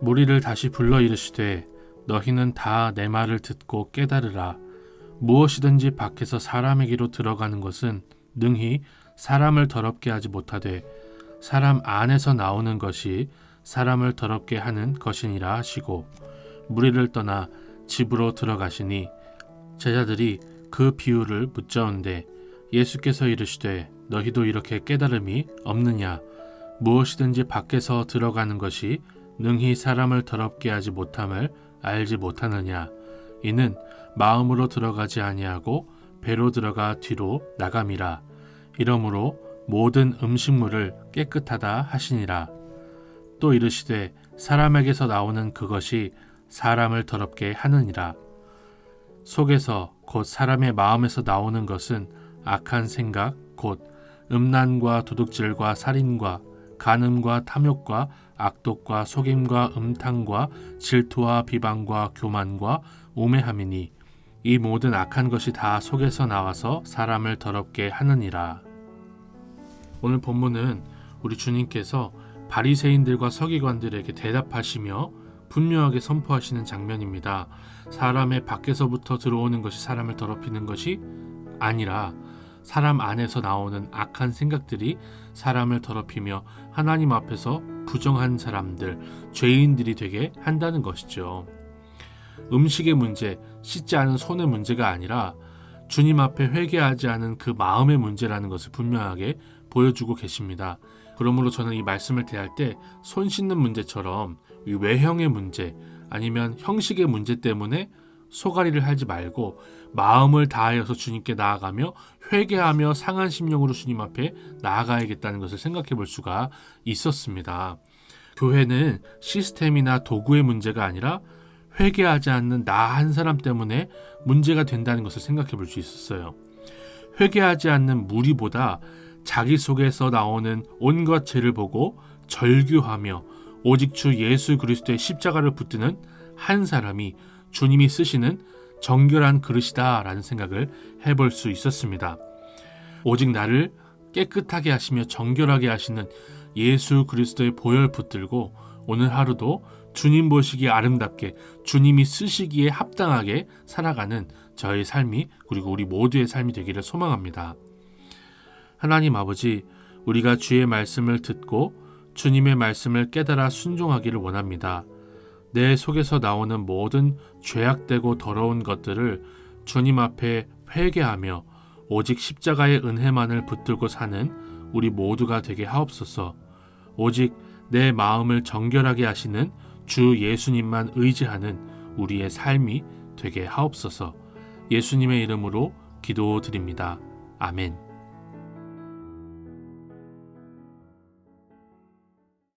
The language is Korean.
무리를 다시 불러 이르시되 너희는 다 내 말을 듣고 깨달으라. 무엇이든지 밖에서 사람에게로 들어가는 것은 능히 사람을 더럽게 하지 못하되 사람 안에서 나오는 것이 사람을 더럽게 하는 것이니라 하시고 무리를 떠나 집으로 들어가시니 제자들이 그 비유를 묻자온데 예수께서 이르시되 너희도 이렇게 깨달음이 없느냐? 무엇이든지 밖에서 들어가는 것이 능히 사람을 더럽게 하지 못함을 알지 못하느냐. 이는 마음으로 들어가지 아니하고 배로 들어가 뒤로 나감이라. 이러므로 모든 음식물을 깨끗하다 하시니라. 또 이르시되 사람에게서 나오는 그것이 사람을 더럽게 하느니라. 속에서 곧 사람의 마음에서 나오는 것은 악한 생각 곧 음란과 도둑질과 살인과 간음과 탐욕과 악독과 속임과 음탕과 질투와 비방과 교만과 우매함이니 이 모든 악한 것이 다 속에서 나와서 사람을 더럽게 하느니라. 오늘 본문은 우리 주님께서 바리새인들과 서기관들에게 대답하시며 분명하게 선포하시는 장면입니다. 사람의 밖에서부터 들어오는 것이 사람을 더럽히는 것이 아니라 사람 안에서 나오는 악한 생각들이 사람을 더럽히며 하나님 앞에서 부정한 사람들, 죄인들이 되게 한다는 것이죠. 음식의 문제, 씻지 않은 손의 문제가 아니라 주님 앞에 회개하지 않은 그 마음의 문제라는 것을 분명하게 보여주고 계십니다. 그러므로 저는 이 말씀을 대할 때 손 씻는 문제처럼 이 외형의 문제 아니면 형식의 문제 때문에 소가리를 하지 말고 마음을 다하여서 주님께 나아가며 회개하며 상한 심령으로 주님 앞에 나아가야겠다는 것을 생각해 볼 수가 있었습니다. 교회는 시스템이나 도구의 문제가 아니라 회개하지 않는 나 한 사람 때문에 문제가 된다는 것을 생각해 볼 수 있었어요. 회개하지 않는 무리보다 자기 속에서 나오는 온갖 죄를 보고 절규하며 오직 주 예수 그리스도의 십자가를 붙드는 한 사람이 주님이 쓰시는 정결한 그릇이다라는 생각을 해볼 수 있었습니다. 오직 나를 깨끗하게 하시며 정결하게 하시는 예수 그리스도의 보혈 붙들고 오늘 하루도 주님 보시기에 아름답게 주님이 쓰시기에 합당하게 살아가는 저의 삶이 그리고 우리 모두의 삶이 되기를 소망합니다. 하나님 아버지, 우리가 주의 말씀을 듣고 주님의 말씀을 깨달아 순종하기를 원합니다. 내 속에서 나오는 모든 죄악되고 더러운 것들을 주님 앞에 회개하며 오직 십자가의 은혜만을 붙들고 사는 우리 모두가 되게 하옵소서. 오직 내 마음을 정결하게 하시는 주 예수님만 의지하는 우리의 삶이 되게 하옵소서. 예수님의 이름으로 기도드립니다. 아멘.